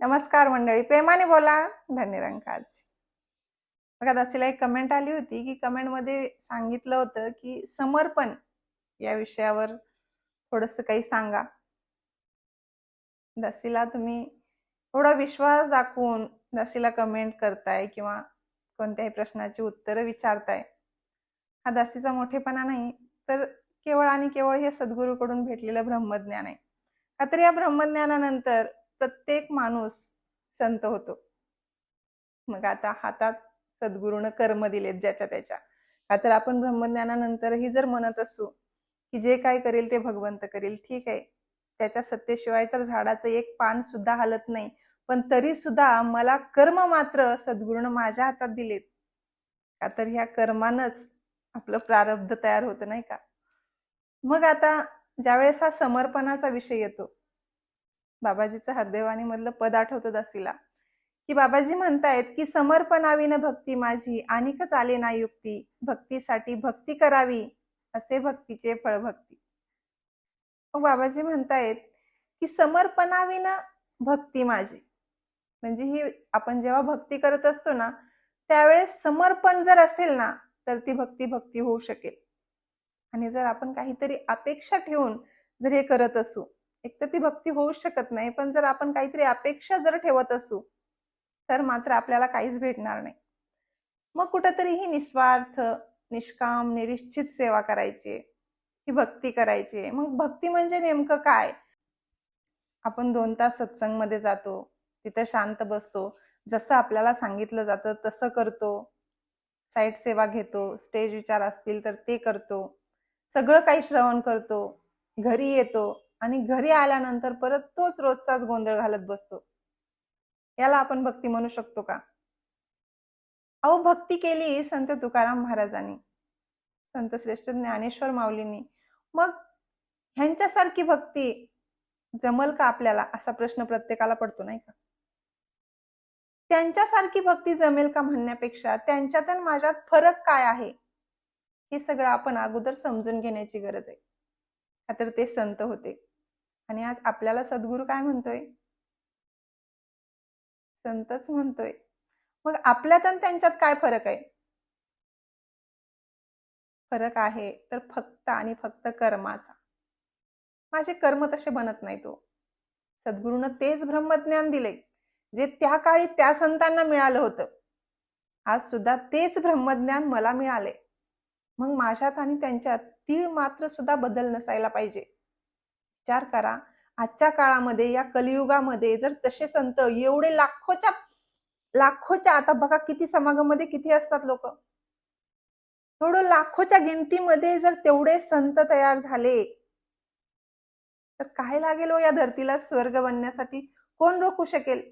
नमस्कार मंडळी प्रेमाने बोला. धन्यरंकारची बघा दासीला एक कमेंट आली होती की कमेंटमध्ये सांगितलं होतं की समर्पण या विषयावर थोडस काही सांगा. दासीला तुम्ही थोडा विश्वास दाखवून दासीला कमेंट करताय किंवा कोणत्याही प्रश्नाची उत्तरं विचारताय हा दासीचा मोठेपणा नाही तर केवळ आणि केवळ हे सद्गुरूकडून भेटलेलं ब्रह्मज्ञान आहे. का तर या ब्रह्मज्ञानानंतर प्रत्येक माणूस संत होतो. मग आता हातात सद्गुरूनं कर्म दिलेत ज्याच्या त्याच्या. का तर आपण ब्रह्मज्ञानानंतरही जर म्हणत असू की जे काय करेल ते भगवंत करेल ठीक आहे. त्याच्या सत्तेशिवाय तर झाडाचं एक पान सुद्धा हलत नाही. पण तरी सुद्धा मला कर्म मात्र सद्गुरूनं माझ्या हातात दिलेत. का तर ह्या कर्मानच आपलं प्रारब्ध तयार होतं नाही का? मग आता ज्यावेळेस हा समर्पणाचा विषय येतो बाबाजीचं हरदेवानी मधलं पद आठवतं दासीला. की बाबाजी म्हणतायत की समर्पणाविन भक्ती माझी आणिकच आले ना युक्ती. भक्तीसाठी भक्ती करावी असे भक्तीचे फळ भक्ती मग बाबाजी म्हणतायत की समर्पणाविन भक्ती माझी. म्हणजे ही आपण जेव्हा भक्ती करत असतो ना त्यावेळेस समर्पण जर असेल ना तर ती भक्ती भक्ती होऊ शकेल. आणि जर आपण काहीतरी अपेक्षा ठेवून जर हे करत असू एक तर ती भक्ती होऊ शकत नाही पण जर आपण काहीतरी अपेक्षा जर ठेवत असू तर मात्र आपल्याला काहीच भेटणार नाही. मग कुठंतरी ही निस्वार्थ निष्काम निरिश्चित सेवा करायची ही भक्ती करायची. मग भक्ती म्हणजे नेमकं काय? आपण दोन तास सत्संगमध्ये जातो तिथं शांत बसतो जसं आपल्याला सांगितलं जातं तसं करतो. साईट सेवा घेतो स्टेज विचार असतील तर ते करतो. सगळं काही श्रवण करतो घरी येतो आणि घरी आल्यानंतर परत तोच रोजचाच गोंधळ घालत बसतो. याला आपण भक्ती म्हणू शकतो का? अहो भक्ती केली संत तुकाराम महाराजांनी संत श्रेष्ठ ज्ञानेश्वर माऊलींनी. मग ह्यांच्यासारखी भक्ती जमल का आपल्याला? असा प्रश्न प्रत्येकाला पडतो नाही का? त्यांच्यासारखी भक्ती जमेल का म्हणण्यापेक्षा त्यांच्यात आणि माझ्यात फरक काय आहे? हे सगळं आपण अगोदर समजून घेण्याची गरज आहे. तर ते संत होते. आणि आज आपल्याला सद्गुरू काय म्हणतोय? संतच म्हणतोय. मग आपल्यात आणि त्यांच्यात काय फरक आहे? फरक आहे तर फक्त आणि फक्त कर्माचा. माझे कर्म तसे बनत नाही तो हो. सद्गुरूनं तेच ब्रह्मज्ञान दिले जे त्या काळी त्या संतांना मिळालं होतं. आज सुद्धा तेच ब्रह्मज्ञान मला मिळाले मग माझ्यात आणि त्यांच्यात तीळ मात्र सुद्धा बदल नसायला पाहिजे. विचार करा आजच्या काळामध्ये या कलियुगामध्ये जर तसे संत एवढे लाखोच्या लाखोच्या आता बघा किती समागमध्ये किती असतात लोक. थोडं लाखोच्या गिनतीमध्ये जर तेवढे संत तयार झाले तर काय लागेल हो या धरतीला स्वर्ग बनण्यासाठी? कोण रोखू शकेल?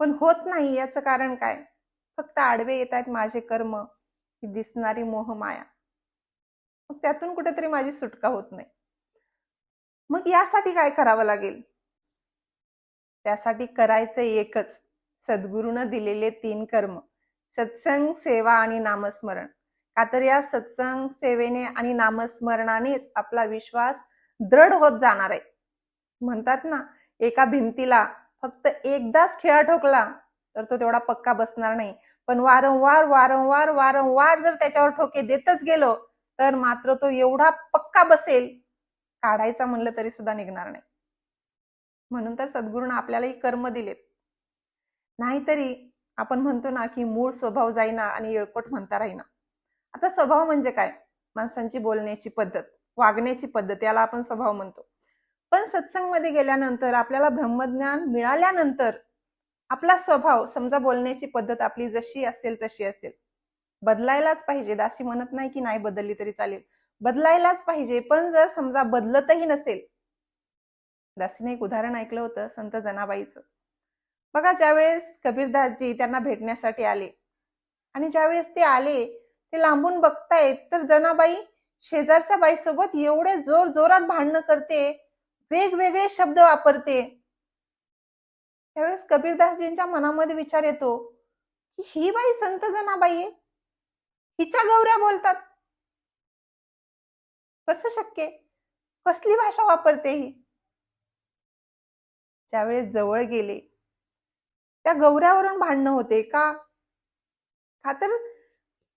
पण होत नाही याचं कारण काय? फक्त आडवे येत आहेत माझे कर्म ही दिसणारी मोह माया मग त्यातून कुठेतरी माझी सुटका होत नाही. मग यासाठी काय करावं लागेल? त्यासाठी करायचं एकच सद्गुरूनं दिलेले तीन कर्म सत्संग सेवा आणि नामस्मरण. का तर या सत्संग सेवेने आणि नामस्मरणानेच आपला विश्वास दृढ होत जाणार आहे. म्हणतात ना एका भिंतीला फक्त एकदाच खेळा ठोकला तर तो तेवढा पक्का बसणार नाही. पण वारंवार वारंवार वारंवार जर त्याच्यावर ठोके देतच गेलो तर मात्र तो एवढा पक्का बसेल काढायचा म्हणलं तरी सुद्धा निघणार नाही. म्हणून तर सद्गुरूंना आपल्यालाही कर्म दिलेत. नाहीतरी आपण म्हणतो ना की मूळ स्वभाव जाईना आणि येळकोट म्हणता राहीना. आता स्वभाव म्हणजे काय? माणसांची बोलण्याची पद्धत वागण्याची पद्धत याला आपण स्वभाव म्हणतो. पण सत्संगमध्ये गेल्यानंतर आपल्याला ब्रह्मज्ञान मिळाल्यानंतर आपला स्वभाव समजा बोलण्याची पद्धत आपली जशी असेल तशी असेल. बदलायलाच पाहिजे. दासी म्हणत नाही की नाही बदलली तरी चालेल. बदलायलाच पाहिजे. पण जर समजा बदलतही नसेल. दासीने एक उदाहरण ऐकलं होतं संत जनाबाईचं. बघा ज्यावेळेस कबीरदासजी त्यांना भेटण्यासाठी आले आणि ज्यावेळेस ते आले ते लांबून बघतायत तर जनाबाई शेजारच्या बाईसोबत एवढे जोर जोरात भांडणं करते वेगवेगळे शब्द वापरते. त्यावेळेस कबीरदासजींच्या मनामध्ये विचार येतो की ही बाई संत जनाबाई आहे? हिच्या गौऱ्या बोलतात. कसं शक्य? कसली भाषा वापरते ही? ज्यावेळेस जवळ गेले त्या गौऱ्यावरून भांडणं होते का? का तर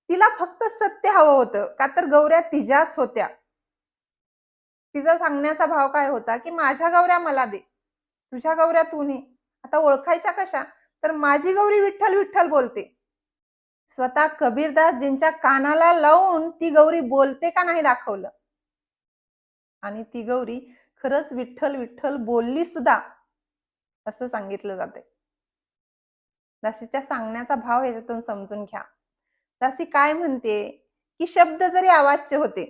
तिला फक्त सत्य हवं होतं का तर गौऱ्या तिच्याच होत्या. तिचा सांगण्याचा भाव काय होता? की माझ्या गौऱ्या मला दे तुझ्या गौऱ्या तू ने. आता ओळखायच्या कशा? तर माझी गौरी विठ्ठल विठ्ठल बोलते. स्वतः कबीरदासजींच्या कानाला लावून ती गौरी बोलते का नाही दाखवलं? आणि ती गौरी खरंच विठ्ठल विठ्ठल बोलली सुद्धा असं सांगितलं जाते. दासीच्या सांगण्याचा भाव याच्यातून समजून घ्या. दासी काय म्हणते? की शब्द जरी आवाजचे होते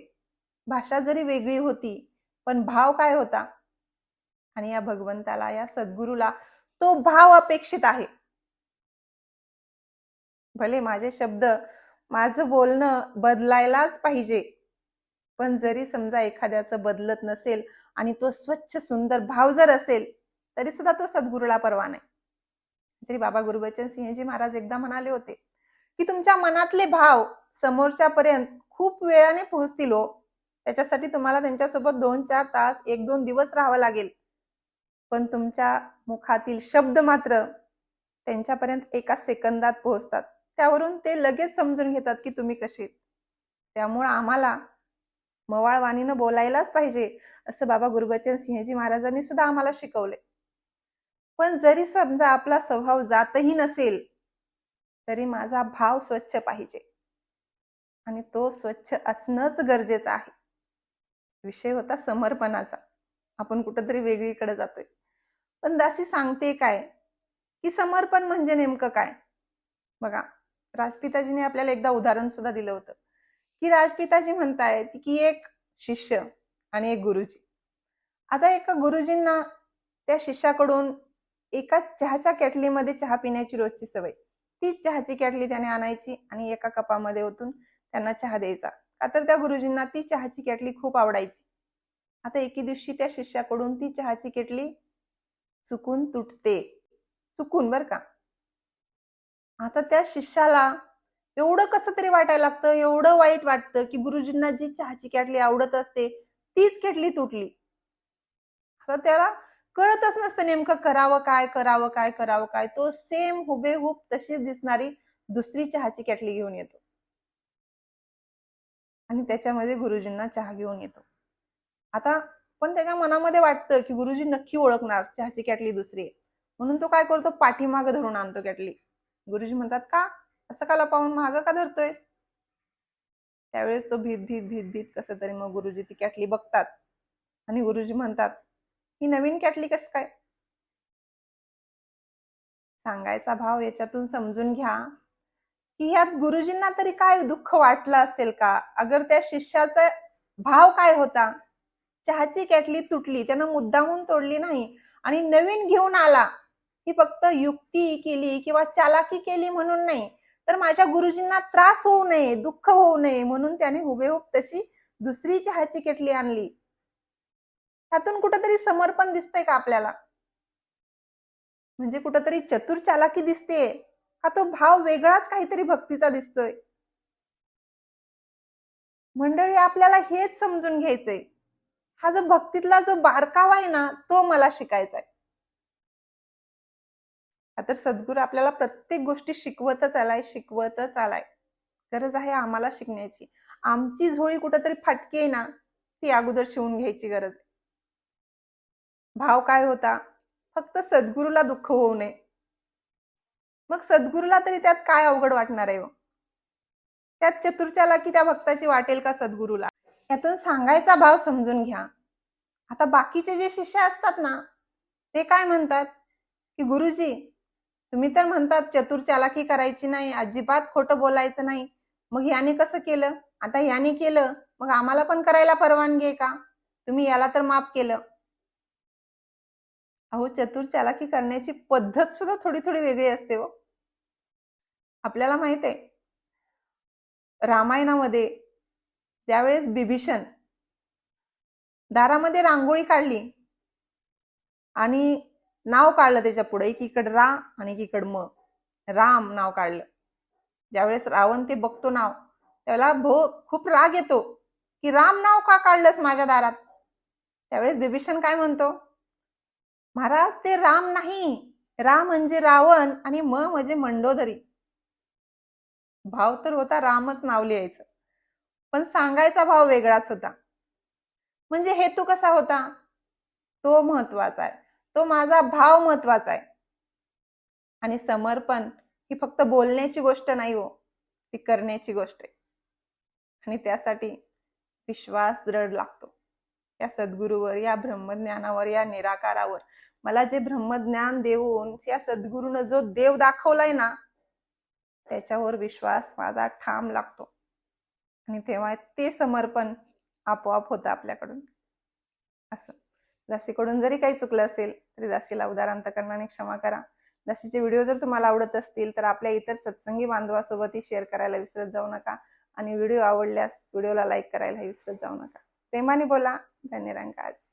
भाषा जरी वेगळी होती पण भाव काय होता? आणि या भगवंताला या सद्गुरूला तो भाव अपेक्षित आहे. भले माझे शब्द माझं बोलणं बदलायलाच पाहिजे. पण जरी समजा एखाद्याचं बदलत नसेल आणि तो स्वच्छ सुंदर भाव जर असेल तरी सुद्धा तो सद्गुरूला परवा नाही. तरी बाबा गुरुबचन सिंहजी महाराज एकदा म्हणाले होते की तुमच्या मनातले भाव समोरच्या पर्यंत खूप वेळाने पोहोचतील हो. त्याच्यासाठी तुम्हाला त्यांच्यासोबत दोन चार तास एक दोन दिवस राहावं लागेल. पण तुमच्या मुखातील शब्द मात्र त्यांच्यापर्यंत एका सेकंदात पोहोचतात. त्यावरून ते लगेच समजून घेतात की तुम्ही कशी त्यामुळं आम्हाला मवाळवाणीनं बोलायलाच पाहिजे असं बाबा गुरुबचन सिंहजी महाराजांनी सुद्धा आम्हाला शिकवले पण जरी समजा आपला स्वभाव जातही नसेल तरी माझा भाव स्वच्छ पाहिजे. आणि तो स्वच्छ असणंच गरजेचं आहे. विषय होता समर्पणाचा. आपण कुठंतरी वेगळीकडे जातोय. पण दासी सांगते काय की समर्पण म्हणजे नेमकं काय? बघा राजपिताजीने आपल्याला एकदा उदाहरण सुद्धा दिलं होतं. की राजपिताजी म्हणतायत की एक शिष्य आणि एक गुरुजी. आता एका गुरुजींना त्या शिष्याकडून एका चहाच्या कॅटलीमध्ये चहा पिण्याची रोजची सवय. तीच चहाची कॅटली त्याने आणायची आणि एका कपामध्ये ओतून त्यांना चहा द्यायचा. का तर त्या गुरुजींना ती चहाची केटली खूप आवडायची. आता एके दिवशी त्या शिष्याकडून ती चहाची केटली चुकून तुटते. चुकून बर का? आता त्या शिष्याला एवढं कसं तरी वाटायला लागतं एवढं वाईट वाटतं की गुरुजींना जी चहाची केटली आवडत असते तीच केटली तुटली. आता त्याला कळतच नसतं नेमकं करावं काय करावं काय करावं काय. तो सेम हुबेहूब तशीच दिसणारी दुसरी चहाची केटली घेऊन येतो. आणि त्याच्यामध्ये गुरुजींना चहा घेऊन येतो. आता पण त्याच्या मनामध्ये वाटतं की गुरुजी नक्की ओळखणार चहाची कॅटली दुसरी आहे. म्हणून तो काय करतो? पाठीमाग धरून आणतो कॅटली. गुरुजी म्हणतात का? असं काला पाहून मागं का धरतोयस? त्यावेळेस तो भीत भीत भीत भीत कसं तरी मग गुरुजी ती कॅटली बघतात. आणि गुरुजी म्हणतात ही नवीन कॅटली कस काय? सांगायचा भाव याच्यातून समजून घ्या की ह्यात गुरुजींना तरी काय दुःख वाटलं असेल का? अगर त्या शिष्याचा भाव काय होता? चहाची कॅटली तुटली त्यानं मुद्दामून तोडली नाही आणि नवीन घेऊन आला. ही फक्त युक्ती केली किंवा चालाकी केली म्हणून नाही तर माझ्या गुरुजींना त्रास होऊ नये दुःख होऊ नये म्हणून त्याने हुबेहूब तशी दुसरी चहाची केटली आणली. त्यातून कुठंतरी समर्पण दिसतंय का आपल्याला? म्हणजे कुठंतरी चतुर चालाकी दिसते हा तो भाव वेगळाच काहीतरी भक्तीचा दिसतोय. मंडळी आपल्याला हेच समजून घ्यायचंय. हा जो भक्तीतला जो बारकावा आहे ना तो मला शिकायचा आहे तर सद्गुरू आपल्याला प्रत्येक गोष्टी शिकवतच आलाय शिकवतच आलाय. गरज आहे आम्हाला शिकण्याची. आमची झोळी कुठंतरी फाटकी आहे ना ती अगोदर शिवून घ्यायची गरज आहे. भाव काय होता? फक्त सद्गुरूला दुःख होऊ नये. मग सद्गुरूला तरी त्यात काय अवघड वाटणार आहे हो? त्यात चतुर्च्याला की त्या भक्ताची वाटेल का सद्गुरूला? यातून सांगायचा भाव समजून घ्या. आता बाकीचे जे शिष्य असतात ना ते काय म्हणतात? की गुरुजी तुम्ही तर म्हणतात चतुर चालाकी करायची नाही अजिबात खोटं बोलायचं नाही. मग याने कसं केलं? आता याने केलं मग आम्हाला पण करायला परवानगी आहे का? तुम्ही याला तर माफ केलं. अहो चतुर चालाकी करण्याची पद्धत सुद्धा थोडी थोडी वेगळी असते हो. आपल्याला माहीत आहे. रामायणामध्ये ज्यावेळेस बिभीषण दारामध्ये रांगोळी काढली आणि नाव काढलं त्याच्या पुढे. एकीकडे रा आणि एकीकडे म. राम नाव काढलं. ज्यावेळेस रावण ते बघतो नाव त्याला भो खूप राग येतो की राम नाव का काढलंस माझ्या दारात? त्यावेळेस बिभीषण काय म्हणतो? महाराज ते राम नाही. राम म्हणजे रावण आणि म म्हणजे मंडोदरी. भाव तर होता रामच नाव लिहायचं पण सांगायचा भाव वेगळाच होता. म्हणजे हेतू कसा होता? तो महत्त्वाचा आहे. तो माझा भाव महत्त्वाचा आहे. आणि समर्पण ही फक्त बोलण्याची गोष्ट नाही हो ती करण्याची गोष्ट आहे. आणि त्यासाठी विश्वास दृढ लागतो. या सद्गुरूवर या ब्रह्मज्ञानावर या निराकारावर. मला जे ब्रह्मज्ञान देऊन या सद्गुरूनं जो देव दाखवलाय ना त्याच्यावर विश्वास माझा ठाम लागतो. आणि तेव्हा ते समर्पण आपोआप होतं आपल्याकडून. असं. दासीकडून जरी काही चुकलं असेल तरी दासीला उदारांतकरणाने क्षमा करा. दासीचे व्हिडिओ जर तुम्हाला आवडत असतील तर आपल्या इतर सत्संगी बांधवासोबतही शेअर करायला विसरत जाऊ नका. आणि व्हिडिओ आवडल्यास व्हिडिओला लाईक करायलाही विसरत जाऊ नका. प्रेमाने बोला धन्यरंगारजी